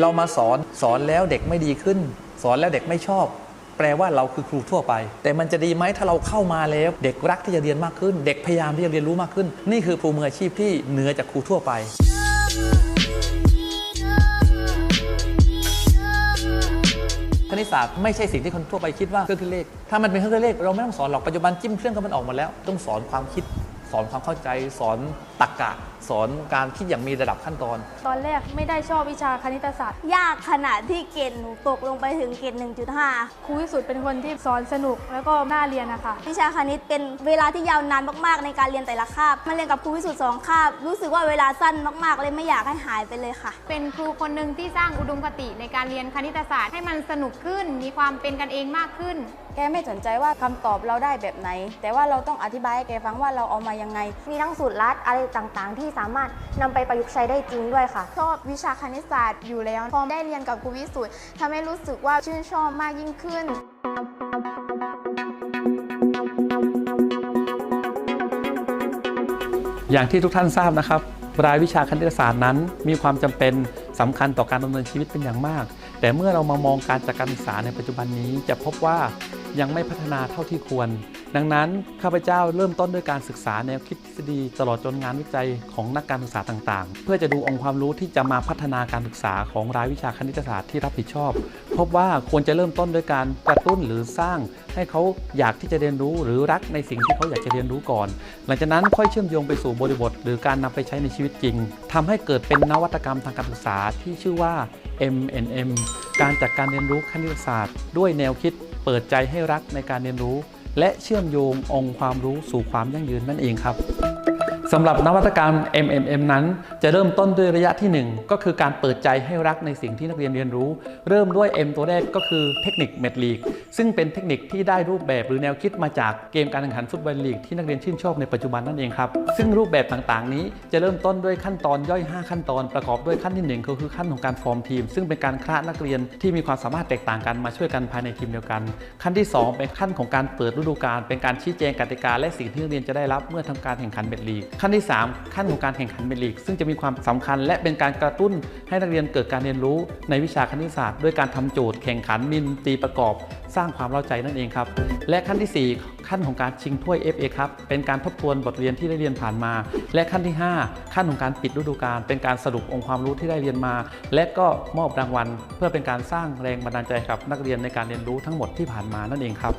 เรามาสอนสอนแล้วเด็กไม่ดีขึ้น สอนแล้วเด็กไม่ชอบ แปลว่าเราคือครูทั่วไป แต่มันจะดีไหมถ้าเราเข้ามาแล้ว เด็กรักที่จะเรียนมากขึ้น เด็กพยายามที่จะเรียนรู้มากขึ้น นี่คือครูมืออาชีพที่เหนือจากครูทั่วไปคณิตศาสตร์ไม่ใช่สิ่งที่คนทั่วไปคิดว่าเครื่องคิดเลข ถ้ามันเป็นเครื่องคิดเลข เราไม่ต้องสอนหรอกปัจจุบันจิ้มเครื่องก็มันออกมาแล้ว ต้องสอนความคิด สอนความเข้าใจ สอนตรรกะ สอนการคิดอย่างมีระดับขั้นตอน ตอนแรกไม่ได้ชอบวิชาคณิตศาสตร์ ยากขนาดที่เกรดหนูตกลงไปถึงเกรด1.5 ครูวิสุทธ์เป็นคนที่สอนสนุกแล้วก็น่าเรียนนะคะวิชาคณิตเป็นเวลาที่ยาวนานมากๆ ในการเรียนแต่ละคาบมาเรียนกับครูวิสุทธ์สองคาบ รู้สึกว่าเวลาสั้นมากๆ เลยไม่อยากให้หายไปเลยค่ะ เป็นครูคนหนึ่งที่สร้างอุดมคติในการเรียนคณิตศาสตร์ให้มันสนุกขึ้น มีความเป็นกันเองมากขึ้น แกไม่สนใจว่าคำตอบเราได้แบบไหน แต่ว่าเราต้องอธิบายให้แกฟังว่าเราเอามายังไง มีทั้งสูตรลัดอะไรต่างๆ ที่สามารถนำไปประยุกต์ใช้ได้จริงด้วยค่ะ ชอบวิชาคณิตศาสตร์อยู่แล้วพอได้เรียนกับครูวิสุทธ์ทำให้รู้สึกว่าชื่นชอบมากยิ่งขึ้นอย่างที่ทุกท่านทราบนะครับ รายวิชาคณิตศาสตร์นั้น มีความจำเป็นสำคัญต่อการดำเนินชีวิตเป็นอย่างมาก แต่เมื่อเรามามองการจัดการศึกษาในปัจจุบันนี้จะพบว่า ยังไม่พัฒนาเท่าที่ควร ดังนั้นข้าพเจ้าเริ่มต้นด้วยการศึกษาแนวคิดทฤษฎีตลอดจนงานวิจัยของนักการศึกษาต่างๆ เพื่อจะดูองค์ความรู้ที่จะมาพัฒนาการศึกษาของรายวิชาคณิตศาสตร์ที่รับผิดชอบ พบว่าควรจะเริ่มต้นด้วยการกระตุ้นหรือสร้างให้เขาอยากที่จะเรียนรู้ หรือรักในสิ่งที่เขาอยากจะเรียนรู้ก่อน หลังจากนั้นค่อยเชื่อมโยงไปสู่บริบท หรือการนำไปใช้ในชีวิตจริงทำให้เกิดเป็นนวัตกรรมทางการศึกษาที่ชื่อว่า MNM การจัดการเรียนรู้คณิตศาสตร์ ด้วยแนวคิดเปิดใจให้รักในการเรียนรู้ และเชื่อมโยงองค์ความรู้สู่ความยั่งยืนนั่นเองครับ สำหรับนวัตกรรม MMM นั้น จะเริ่มต้นด้วยระยะที่ 1 ก็คือการเปิดใจให้รักในสิ่งที่นักเรียนเรียนรู้ เริ่มด้วย M ตัวแรกก็คือเทคนิคเมดลีกซึ่งเป็นเทคนิคที่ได้รูปแบบหรือแนวคิดมาจากเกมการแข่งขันฟุตบอลลีกที่นักเรียนชื่นชอบในปัจจุบันนั่นเองครับซึ่งรูปแบบต่างๆ นี้จะเริ่มต้นด้วยขั้นตอนย่อย 5 ขั้นตอน ประกอบด้วยขั้นที่ 1 ก็คือขั้นของการฟอร์มทีม ซึ่งเป็นการคละนักเรียนที่มีความสามารถแตกต่างกันมาช่วยกันภายในทีมเดียวกัน ขั้นที่ 2 เป็นขั้นของการเปิดฤดูกาลเป็นการชี้แจงกติกาและสิ่งที่นักเรียนจะได้รับเมื่อทำการแข่งขันเมดลีกขั้นที่ 3 ขั้นของการแข่งขันเมดลีก ซึ่งจะมีความสำคัญและเป็นการกระตุ้นให้นักเรียนเกิดการเรียนรู้ในวิชาคณิตศาสตร์ด้วยการทำโจทย์แข่งขันมินตีประกอบ สร้างความเข้าใจนั่นเองครับ และขั้นทีสี่ 4 ขั้นของการชิงถ้วย FA ครับเป็นการทบทวนบทเรียนที่ได้เรียนผ่านมา และขั้นที่ 5 ขั้นของการปิดฤดูกาลเป็นการสรุปองค์ความรู้ที่ได้เรียนมา และก็มอบรางวัล เพื่อเป็นการสร้างแรงบันดาลใจกับนักเรียนในการเรียนรู้ทั้งหมดที่ผ่านมานั่นเองครับ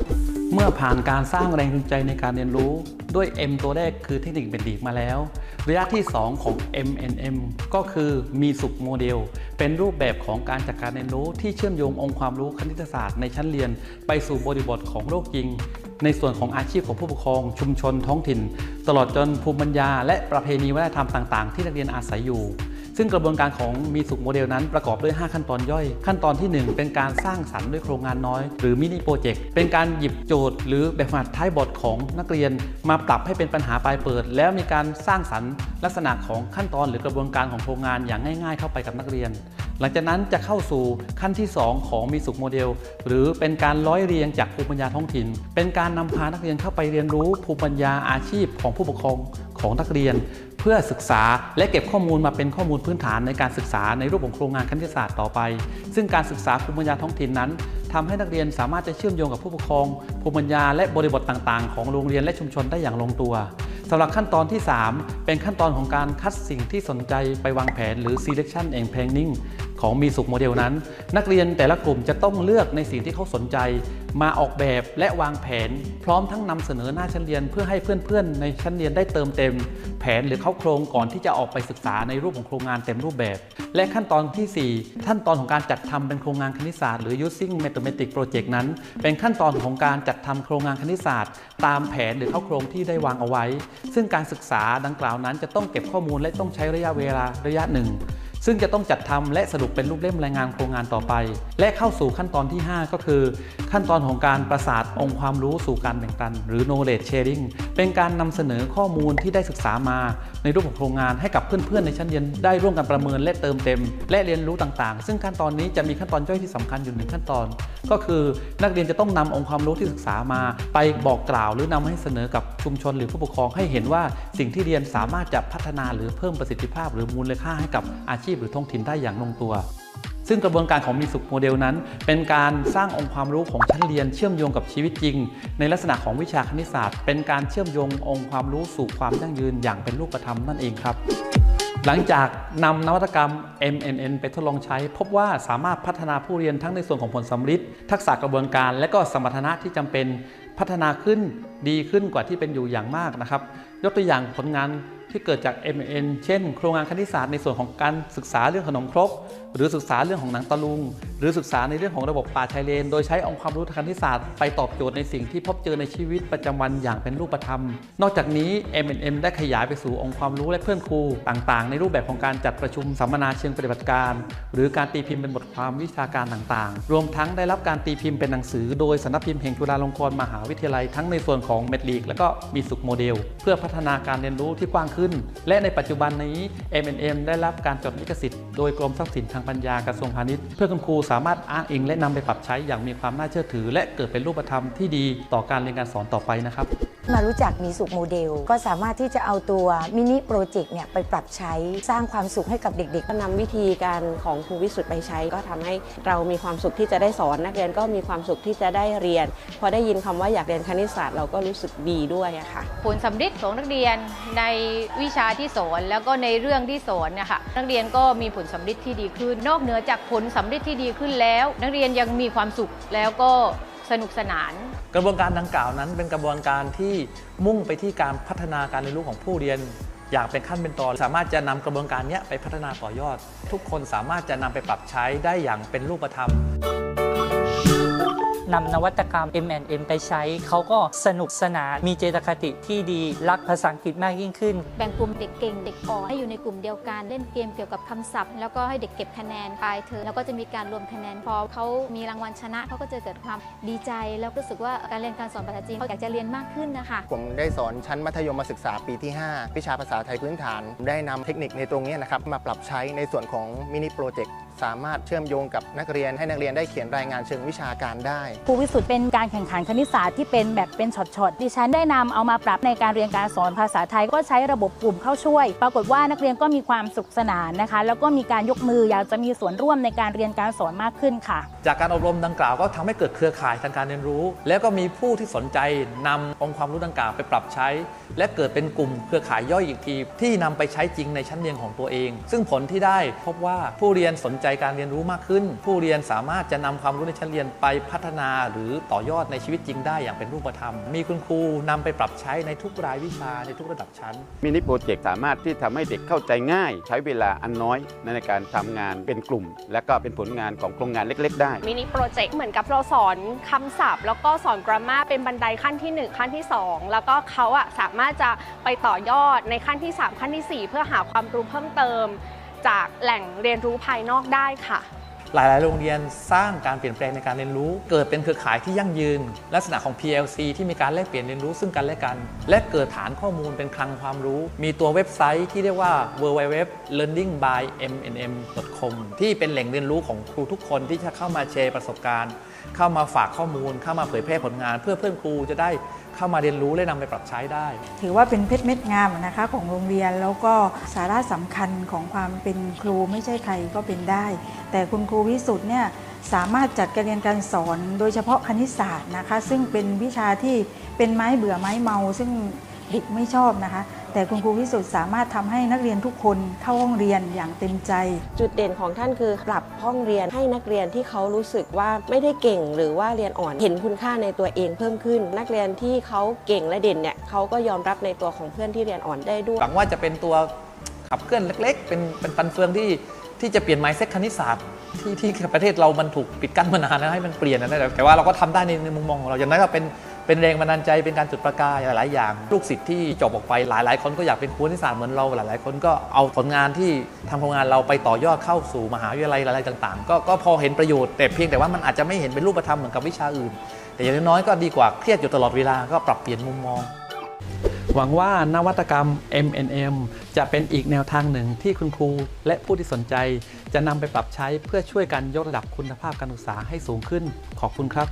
เมื่อผ่านการสร้างแรงจูงใจในการเรียนรู้ด้วย M ตัวแรกคือเทคนิคเป็นดีกมาแล้ว ระยะที่ 2 ของ MNM ก็คือมีสุขโมเดล เป็นรูปแบบของการจัดการเรียนรู้ที่เชื่อมโยงองค์ความรู้คณิตศาสตร์ในชั้นเรียน ไปสู่บริบทของโลกจริง ในส่วนของอาชีพของผู้ปกครอง ชุมชนท้องถิ่น ตลอดจนภูมิปัญญา และประเพณีวัฒนธรรมต่าง ๆ ที่นักเรียนอาศัยอยู่ ซึ่งกระบวนการของมีสุขโมเดลนั้นประกอบด้วย 5 ขั้นตอนย่อย ขั้นตอนที่ 1 เป็นการสร้างสรรค์ด้วยโครงงานน้อย หรือมินิโปรเจกต์เป็นการหยิบโจทย์ หรือแบบฝึกหัดท้ายบทของนักเรียน มาปรับให้เป็นปัญหาปลายเปิด แล้วมีการสร้างสรรค์ลักษณะของขั้นตอนหรือกระบวนการของโครงงานอย่างง่าย ๆ เข้าไปกับนักเรียน หลังจากนั้นจะเข้าสู่ขั้นที่ 2 ของมีสุขโมเดล หรือเป็นการร้อยเรียงจากภูมิปัญญาท้องถิ่น เป็นการนำพานักเรียนเข้าไปเรียนรู้ภูมิปัญญาอาชีพของผู้ปกครองของนักเรียน เพื่อศึกษาและเก็บข้อมูลมาเป็นข้อมูลพื้นฐานในการศึกษาในรูปของโครงงานคณิตศาสตร์ต่อไป ซึ่งการศึกษาภูมิปัญญาท้องถิ่นนั้นทำให้นักเรียนสามารถจะเชื่อมโยงกับผู้ปกครอง ภูมิปัญญาและบริบทต่างๆ ของโรงเรียนและชุมชนได้อย่างลงตัวสำหรับขั้นตอนที่ 3 เป็นขั้นตอนของการคัดสิ่งที่สนใจไปวางแผนหรือ selection and planning ของมีสุขโมเดลนั้น นักเรียนแต่ละกลุ่มจะต้องเลือกในสิ่งที่เขาสนใจ มาออกแบบและวางแผน พร้อมทั้งนำเสนอหน้าชั้นเรียน เพื่อให้เพื่อนๆ ในชั้นเรียนได้เติมเต็ม แผนหรือเข้าโครงก่อนที่จะออกไปศึกษาในรูปของโครงงานเต็มรูปแบบ และขั้นตอนทีสี่4 ขั้นตอนของการจัดทำเป็นโครงงานคณิตศาสตร์หรือ using mathematics project นั้น เป็นขั้นตอนของการจัดทำโครงงานคณิตศาสตร์ ตามแผนหรือเข้าโครงที่ได้วางเอาไว้ ซึ่งการศึกษาดังกล่าวนั้นจะต้องเก็บข้อมูลและต้องใช้ระยะเวลาระยะหนึ่ง ซึ่งจะต้องจัดทำและสรุปเป็นรูปเล่มรายงานโครงงานต่อไป และเข้าสู่ขั้นตอนที่ 5 ก็คือ ขั้นตอนของการประสานองค์ความรู้สู่การแบ่งปัน หรือ knowledge sharing เป็นการนำเสนอข้อมูลที่ได้ศึกษามา ในรูปของโครงงานให้กับเพื่อนๆในชั้นเรียนได้ร่วมกันประเมินและเติมเต็ม และเรียนรู้ต่างๆ ซึ่งขั้นตอนนี้จะมีขั้นตอนย่อยที่สำคัญอยู่หนึ่งขั้นตอน ก็คือนักเรียนจะต้องนำองค์ความรู้ที่ศึกษามา ไปบอกกล่าวหรือนำให้เสนอกับชุมชนหรือผู้ปกครองให้เห็นว่าสิ่งที่เรียนสามารถจะพัฒนาหรือเพิ่มประสิทธิภาพ หรือมูลค่าให้กับอาชีชีพหรือท้องถิ่นได้อย่างลงตัว ซึ่งกระบวนการของมีสุขโมเดลนั้น เป็นการสร้างองค์ความรู้ของชั้นเรียนเชื่อมโยงกับชีวิตจริง ในลักษณะของวิชาคณิตศาสตร์ เป็นการเชื่อมโยงองค์ความรู้สู่ความยั่งยืนอย่างเป็นรูปธรรมนั่นเองครับหลังจากนำนวัตกรรม MNN ไปทดลองใช้ พบว่าสามารถพัฒนาผู้เรียนทั้งในส่วนของผลสำลิดทักษะกระบวนการ และก็สมรรถนะที่จำเป็นพัฒนาขึ้นดีขึ้นกว่าที่เป็นอยู่อย่างมากนะครับ ยกตัวอย่างผลงาน ที่เกิดจาก MN เช่น โครงงานคณิตศาสตร์ในส่วนของการศึกษาเรื่องขนมครกหรือศึกษาเรื่องของหนังตะลุง หรือศึกษาในเรื่องของระบบป่าชายเลน โดยใช้องค์ความรู้ทางคณิตศาสตร์ไปตอบโจทย์ในสิ่งที่พบเจอในชีวิตประจำวันอย่างเป็นรูปธรรม นอกจากนี้ M&M ได้ขยายไปสู่องค์ความรู้และเพื่อนครูต่างๆ ในรูปแบบของการจัดประชุมสัมมนาเชิงปฏิบัติการ หรือการตีพิมพ์เป็นบทความวิชาการต่างๆ รวมทั้งได้รับการตีพิมพ์เป็นหนังสือ โดยสำนักพิมพ์แห่งจุฬาลงกรณ์มหาวิทยาลัยทั้งในส่วนของเมดลีกและก็มีสุขโมเดล เพื่อพัฒนาการเรียนรู้ที่กว้างขึ้น และในปัจจุบันนี้ M&M ได้รับการจดลิขสิทธิ์โดยกรมทรัพย์สินทางปัญญากระทรวงพาณิชย์ เพื่อคุณครูสามารถอ้างอิงและนำไปปรับใช้อย่างมีความน่าเชื่อถือ และเกิดเป็นรูปธรรมที่ดีต่อการเรียนการสอนต่อไปนะครับมารู้จักมีสุขโมเดล ก็สามารถที่จะเอาตัวมินิโปรเจกต์เนี่ยไปปรับใช้สร้างความสุขให้กับเด็กก็นำวิธีการของครูวิสุทธ์ไปใช้ ก็ทำให้เรามีความสุขที่จะได้สอนนักเรียนก็มีความสุขที่จะได้เรียน พอได้ยินคำว่าอยากเรียนคณิตศาสตร์เราก็รู้สึกดีด้วยอะค่ะผลสำลิดของนักเรียนในวิชาที่สอนแล้วก็ในเรื่องที่สอนเนี่ยค่ะนักเรียนก็มีผลสำลิดที่ดีขึ้นนอกเหนือจากผลสำเร็จที่ดีขึ้นแล้ว นักเรียนยังมีความสุขแล้วก็สนุกสนาน กระบวนการดังกล่าวนั้น เป็นกระบวนการที่มุ่งไปที่การพัฒนาการเรียนรู้ของผู้เรียน อย่างเป็นขั้นเป็นตอน สามารถจะนำกระบวนการนี้ไปพัฒนาต่อยอด ทุกคนสามารถจะนำไปปรับใช้ได้อย่างเป็นรูปธรรม นำนวัตกรรม M&M ไปใช้ เขาก็สนุกสนานมีเจตคติที่ดีรักภาษาอังกฤษมากยิ่งขึ้น แบ่งกลุ่มเด็กเก่งเด็กอ่อนให้อยู่ในกลุ่มเดียวกันเล่นเกมเกี่ยวกับคำศัพท์ แล้วก็ให้เด็กเก็บคะแนนปลายเทอมแล้วก็จะมีการรวมคะแนนพอเขามีรางวัลชนะเขาก็จะเกิดความดีใจ แล้วรู้สึกว่าการเรียนการสอนภาษาจีนเขาอยากจะเรียนมากขึ้นนะคะผมได้สอนชั้นมัธยมศึกษาปีที่ 5 วิชาภาษาไทยพื้นฐาน ได้นำเทคนิคในตรงนี้นะครับมาปรับใช้ในส่วนของมินิโปรเจกต์ สามารถเชื่อมโยงกับนักเรียนให้นักเรียนได้เขียนรายงานเชิงวิชาการได้ ครูวิสุทธ์เป็นการแข่งขันคณิตศาสตร์ที่เป็นแบบเป็นช็อตๆดิฉันได้นำเอามาปรับในการเรียนการสอนภาษาไทย ก็ใช้ระบบกลุ่มเข้าช่วย ปรากฏว่านักเรียนก็มีความสุขสนานนะคะ แล้วก็มีการยกมืออยากจะมีส่วนร่วมในการเรียนการสอนมากขึ้นค่ะ จากการอบรมดังกล่าวก็ทำให้เกิดเครือข่ายทางการเรียนรู้ แล้วก็มีผู้ที่สนใจนำองค์ความรู้ดังกล่าวไปปรับใช้และเกิดเป็นกลุ่มเครือข่ายย่อยอีกที ที่นำไปใช้จริงในชั้นเรียนของตัวเอง ซึ่งผลที่ได้พบว่าผู้เรียนสนใจการเรียนรู้มากขึ้น ผู้เรียนสามารถจะนำความรู้ในชั้นเรียนไปพัฒนา หรือต่อยอดในชีวิตจริงได้อย่างเป็นรูปธรรม มีคุณครูนำไปปรับใช้ในทุกรายวิชาในทุกระดับชั้นมินิโปรเจกต์สามารถที่ทำให้เด็กเข้าใจง่าย ใช้เวลาอันน้อยในการทำงานเป็นกลุ่ม และก็เป็นผลงานของโครงงานเล็ก ๆ ได้มินิโปรเจกต์เหมือนกับเราสอนคำศัพท์ แล้วก็สอนกรามาเป็นบันไดขั้นที่ 1 ขั้นที่ 2 แล้วก็เขาอะสามารถจะไปต่อยอดในขั้นที่ 3 ขั้นทีสี่ 4 เพื่อหาความรู้เพิ่มเติม จากแหล่งเรียนรู้ภายนอกได้ค่ะ หลาย ๆ โรงเรียนสร้างการเปลี่ยนแปลงในการเรียนรู้ เกิดเป็นเครือข่ายที่ยั่งยืน ลักษณะของ PLC ที่มีการแลกเปลี่ยนเรียนรู้ซึ่งกันและกัน และเกิดฐานข้อมูลเป็นคลังความรู้ มีตัวเว็บไซต์ที่เรียกว่า www.learningbymnm.com ที่เป็นแหล่งเรียนรู้ของครูทุกคนที่จะเข้ามาแชร์ประสบการณ์เข้ามาฝากข้อมูล เข้ามาเผยแพร่ผลงาน เพื่อเพื่อนครูจะได้เข้ามาเรียนรู้และนำไปปรับใช้ได้ ถือว่าเป็นเพชรเม็ดงามนะคะของโรงเรียนแล้วก็สาระสำคัญของความเป็นครูไม่ใช่ใครก็เป็นได้ แต่คุณครูวิสุทธ์เนี่ยสามารถจัดการเรียนการสอนโดยเฉพาะคณิตศาสตร์นะคะ ซึ่งเป็นวิชาที่เป็นไม้เบื่อไม้เมา ซึ่งเด็กไม่ชอบนะคะ แต่คุณครูวิสุทธ์สามารถทำให้นักเรียนทุกคนเข้าห้องเรียนอย่างเต็มใจ จุดเด่นของท่านคือปรับห้องเรียนให้นักเรียนที่เขารู้สึกว่าไม่ได้เก่งหรือว่าเรียนอ่อนเห็นคุณค่าในตัวเองเพิ่มขึ้น นักเรียนที่เขาเก่งและเด่นเนี่ยเขาก็ยอมรับในตัวของเพื่อนที่เรียนอ่อนได้ด้วยหวังว่าจะเป็นตัวขับเคลื่อนเล็ก ๆ เป็นเป็นฟันเฟืองที่ที่จะเปลี่ยนไมซ์เซ็ตคณิตศาสตร์ที่ที่ประเทศเรามันถูกปิดกั้นมานานนะให้มันเปลี่ยนนะแต่แต่ว่าเราก็ทำได้ในในมุมมองของเราอย่างน้อยก็เป็น เป็นแรงบันดาลใจเป็นการจุดประกายหลาย ๆ อย่าง ลูกศิษย์ที่จบออกไปหลาย ๆ คนก็อยากเป็นครูคณิตศาสตร์เหมือนเราหลาย ๆ คนก็เอาผลงานที่ทำผลงานเราไปต่อยอดเข้าสู่มหาวิทยาลัยอะไรต่าง ๆ ก็ก็พอเห็นประโยชน์แต่เพียงแต่ว่ามันอาจจะไม่เห็นเป็นรูปธรรมเหมือนกับวิชาอื่น แต่อย่างน้อยก็ดีกว่าเครียดอยู่ตลอดเวลาก็ปรับเปลี่ยนมุมมอง หวังว่านวัตกรรม MNM จะเป็นอีกแนวทางหนึ่งที่คุณครูและผู้ที่สนใจ จะนำไปปรับใช้เพื่อช่วยกันยกระดับคุณภาพการศึกษาให้สูงขึ้นขอบคุณครับ